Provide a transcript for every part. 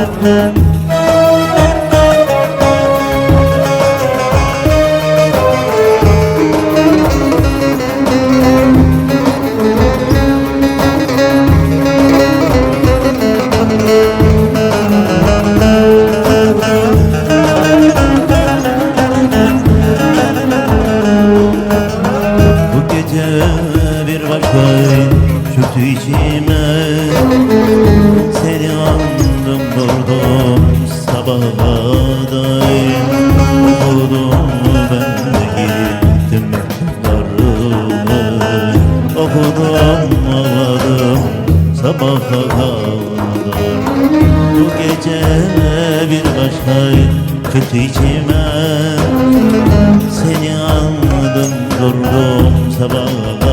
Başka kötü içime. Seni anladım andım durdum sabaha dair Okudum ben de gittim mektuplarını Okudum ağladım sabaha kadar Bu gece bir başka kötü içime. Seni andım durdum sabaha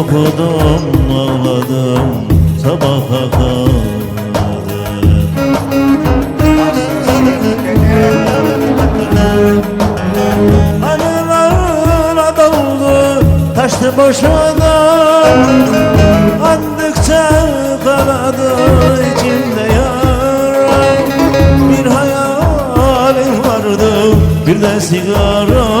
Okudum ağladım sabaha kadar Anılarla doldu taştı boşuna. Andıkça kanadı içimde yara Bir hayalim vardı bir de sigara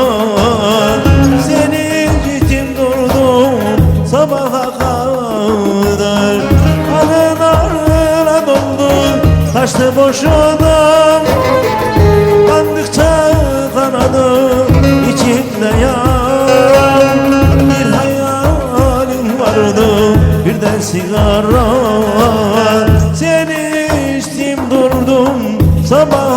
taştı boşuna Kandıkça kanadı içimde yar. Bir hayalim vardı bir de sigara Seni içtim durdum sabaha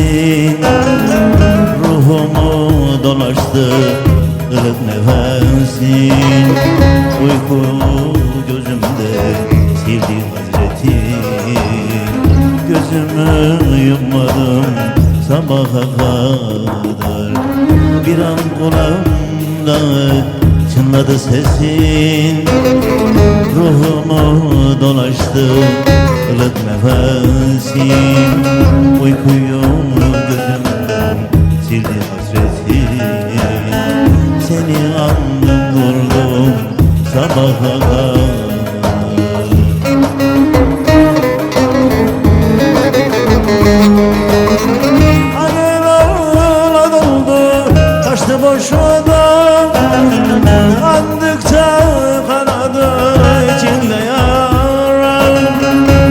sesin Ruhumu dolaştı ılık nefesin Uyku gözümde sildi hasretin Gözümü yummadım sabaha kadar. Bir an kulağımda çınladı sesin. Ruhumu dolaştı ılık nefesin Uykuyu taştı boşuna Andıkça kanadı içinde yarar.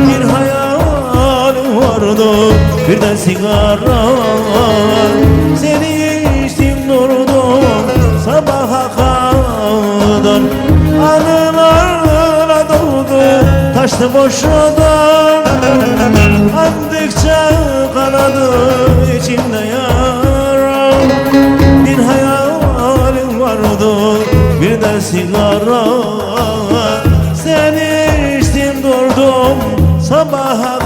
Bir hayalim vardı bir de sigara Seni içtim durdum sabaha kadar. Anılarla doldu taştı boşuna. Andıkça kanadı içinde sigara. Seni içtim durdum sabaha